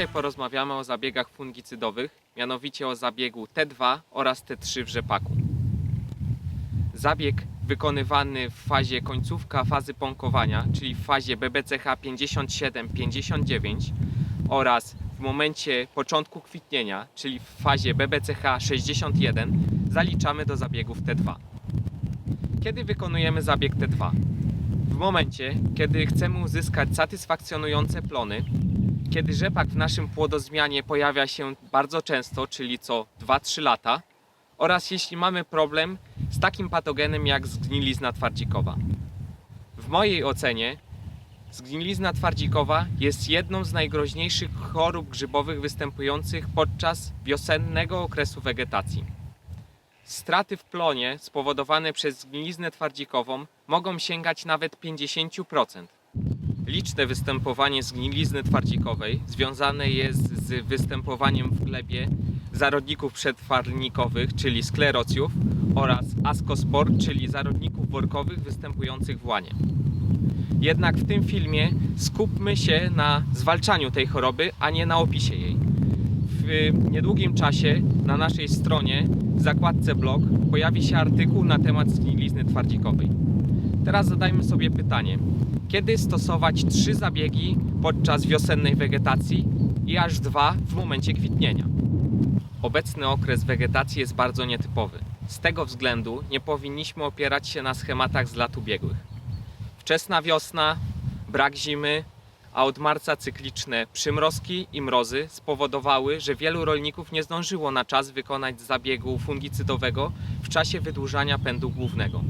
Dzisiaj porozmawiamy o zabiegach fungicydowych, mianowicie o zabiegu T2 oraz T3 w rzepaku. Zabieg wykonywany w fazie końcówka fazy pąkowania, czyli w fazie BBCH 57-59 oraz w momencie początku kwitnienia, czyli w fazie BBCH 61 zaliczamy do zabiegów T2. Kiedy wykonujemy zabieg T2? W momencie, kiedy chcemy uzyskać satysfakcjonujące plony, kiedy rzepak w naszym płodozmianie pojawia się bardzo często, czyli co 2-3 lata, oraz jeśli mamy problem z takim patogenem jak zgnilizna twardzikowa. W mojej ocenie zgnilizna twardzikowa jest jedną z najgroźniejszych chorób grzybowych występujących podczas wiosennego okresu wegetacji. Straty w plonie spowodowane przez zgniliznę twardzikową mogą sięgać nawet 50%. Liczne występowanie zgnilizny twardzikowej związane jest z występowaniem w glebie zarodników przetwarnikowych, czyli sklerocjów oraz askospor, czyli zarodników workowych występujących w łanie. Jednak w tym filmie skupmy się na zwalczaniu tej choroby, a nie na opisie jej. W niedługim czasie na naszej stronie w zakładce blog pojawi się artykuł na temat zgnilizny twardzikowej. Teraz zadajmy sobie pytanie, kiedy stosować trzy zabiegi podczas wiosennej wegetacji i aż dwa w momencie kwitnienia. Obecny okres wegetacji jest bardzo nietypowy. Z tego względu nie powinniśmy opierać się na schematach z lat ubiegłych. Wczesna wiosna, brak zimy, a od marca cykliczne przymrozki i mrozy spowodowały, że wielu rolników nie zdążyło na czas wykonać zabiegu fungicydowego w czasie wydłużania pędu głównego.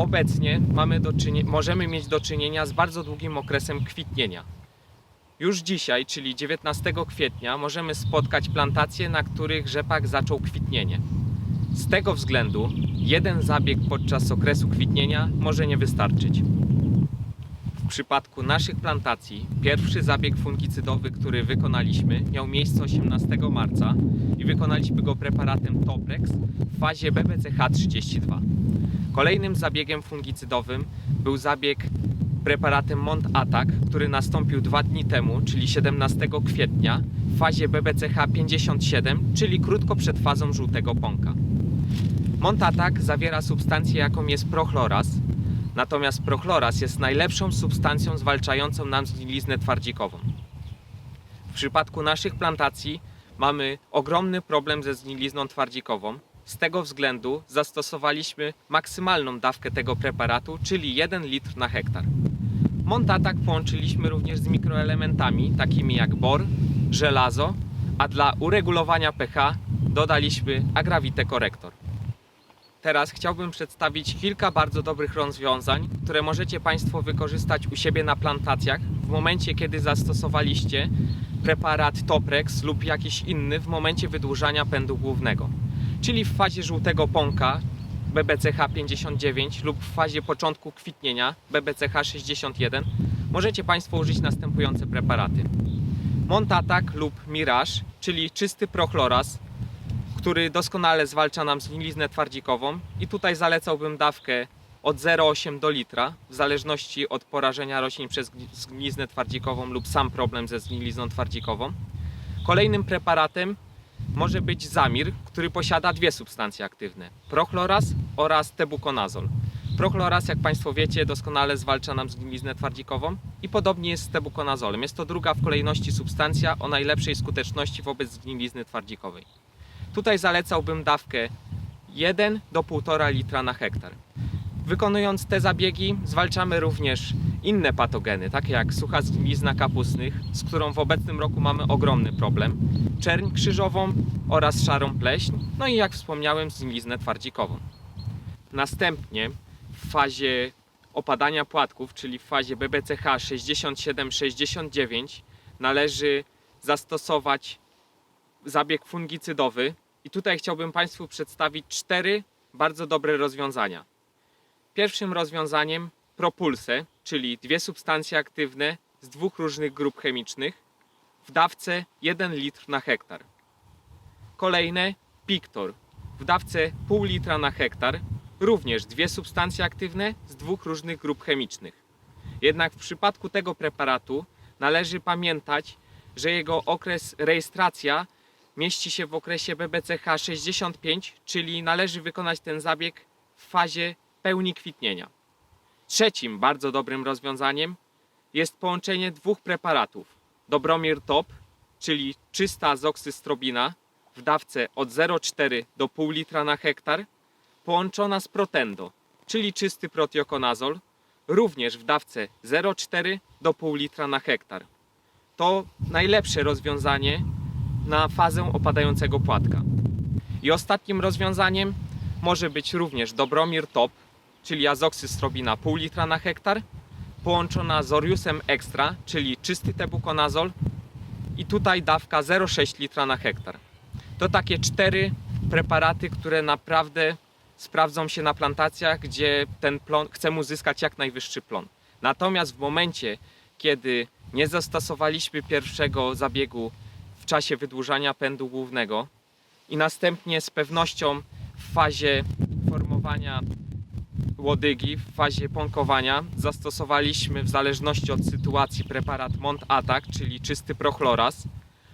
Obecnie mamy do możemy mieć do czynienia z bardzo długim okresem kwitnienia. Już dzisiaj, czyli 19 kwietnia, możemy spotkać plantacje, na których rzepak zaczął kwitnienie. Z tego względu jeden zabieg podczas okresu kwitnienia może nie wystarczyć. W przypadku naszych plantacji pierwszy zabieg fungicydowy, który wykonaliśmy, miał miejsce 18 marca i wykonaliśmy go preparatem Toprex w fazie BBCH 32. Kolejnym zabiegiem fungicydowym był zabieg preparatem Mont Attack, który nastąpił dwa dni temu, czyli 17 kwietnia w fazie BBCH 57, czyli krótko przed fazą żółtego pąka. Mont Attack zawiera substancję jaką jest prochloraz, natomiast prochloraz jest najlepszą substancją zwalczającą nam zgniliznę twardzikową. W przypadku naszych plantacji mamy ogromny problem ze zgnilizną twardzikową. Z tego względu zastosowaliśmy maksymalną dawkę tego preparatu, czyli 1 litr na hektar. Montatak połączyliśmy również z mikroelementami, takimi jak bor, żelazo, a dla uregulowania pH dodaliśmy agrawite korektor. Teraz chciałbym przedstawić kilka bardzo dobrych rozwiązań, które możecie Państwo wykorzystać u siebie na plantacjach w momencie, kiedy zastosowaliście preparat Toprex lub jakiś inny w momencie wydłużania pędu głównego. Czyli w fazie żółtego pąka BBCH 59 lub w fazie początku kwitnienia BBCH 61 możecie Państwo użyć następujące preparaty. Montatak lub Mirage, czyli czysty prochloraz, który doskonale zwalcza nam zgniliznę twardzikową i tutaj zalecałbym dawkę od 0,8 do litra w zależności od porażenia roślin przez gni- zgniliznę twardzikową lub sam problem ze zgnilizną twardzikową. Kolejnym preparatem może być Zamir, który posiada dwie substancje aktywne: prochloraz oraz tebukonazol. Prochloraz, jak Państwo wiecie, doskonale zwalcza nam zgniliznę twardzikową i podobnie jest z tebukonazolem. Jest to druga w kolejności substancja o najlepszej skuteczności wobec zgnilizny twardzikowej. Tutaj zalecałbym dawkę 1 do 1,5 litra na hektar. Wykonując te zabiegi, zwalczamy również inne patogeny, takie jak sucha zgnilizna kapustnych, z którą w obecnym roku mamy ogromny problem, czerń krzyżową oraz szarą pleśń, no i jak wspomniałem, zgniliznę twardzikową. Następnie w fazie opadania płatków, czyli w fazie BBCH 67-69 należy zastosować zabieg fungicydowy i tutaj chciałbym Państwu przedstawić cztery bardzo dobre rozwiązania. Pierwszym rozwiązaniem propulse, czyli dwie substancje aktywne z dwóch różnych grup chemicznych w dawce 1 litr na hektar. Kolejne Pictor w dawce pół litra na hektar, również dwie substancje aktywne z dwóch różnych grup chemicznych. Jednak w przypadku tego preparatu należy pamiętać, że jego okres rejestracja mieści się w okresie BBCH 65, czyli należy wykonać ten zabieg w fazie pełni kwitnienia. Trzecim bardzo dobrym rozwiązaniem jest połączenie dwóch preparatów. Dobromir Top, czyli czysta azoksystrobina w dawce od 0,4 do 0,5 litra na hektar, połączona z Protendo, czyli czysty protiokonazol, również w dawce 0,4 do 0,5 litra na hektar. To najlepsze rozwiązanie na fazę opadającego płatka. I ostatnim rozwiązaniem może być również Dobromir Top, czyli azoksystrobina 0,5 litra na hektar, połączona z Oriusem Extra, czyli czysty tebukonazol i tutaj dawka 0,6 litra na hektar. To takie cztery preparaty, które naprawdę sprawdzą się na plantacjach, gdzie ten plon chcemy uzyskać jak najwyższy plon. Natomiast w momencie, kiedy nie zastosowaliśmy pierwszego zabiegu w czasie wydłużania pędu głównego i następnie z pewnością w fazie formowania łodygi, w fazie pąkowania zastosowaliśmy w zależności od sytuacji preparat Mont Attack, czyli czysty prochloraz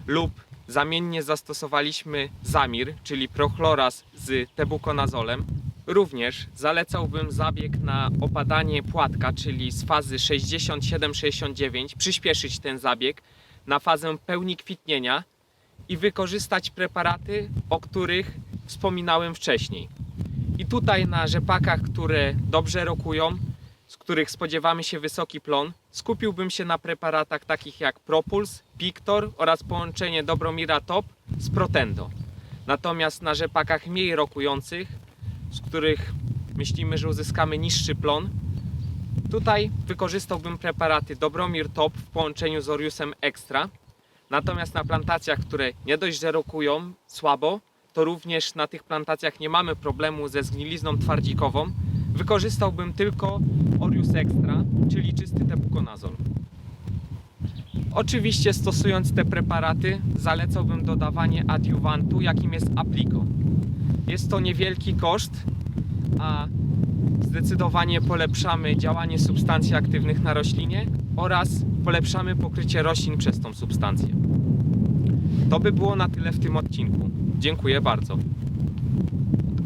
lub zamiennie zastosowaliśmy Zamir, czyli prochloraz z tebukonazolem. Również zalecałbym zabieg na opadanie płatka, czyli z fazy 67-69, przyspieszyć ten zabieg na fazę pełni kwitnienia i wykorzystać preparaty, o których wspominałem wcześniej. I tutaj na rzepakach, które dobrze rokują, z których spodziewamy się wysoki plon, skupiłbym się na preparatach takich jak Propuls, Pictor oraz połączenie Dobromira Top z Protendo. Natomiast na rzepakach mniej rokujących, z których myślimy, że uzyskamy niższy plon, tutaj wykorzystałbym preparaty Dobromir Top w połączeniu z Oriusem Extra. Natomiast na plantacjach, które nie dość, że rokują słabo, to również na tych plantacjach nie mamy problemu ze zgnilizną twardzikową, wykorzystałbym tylko Orius Extra, czyli czysty tebukonazol. Oczywiście stosując te preparaty zalecałbym dodawanie adiuwantu, jakim jest Aplico. Jest to niewielki koszt, a zdecydowanie polepszamy działanie substancji aktywnych na roślinie oraz polepszamy pokrycie roślin przez tą substancję. To by było na tyle w tym odcinku. Dziękuję bardzo.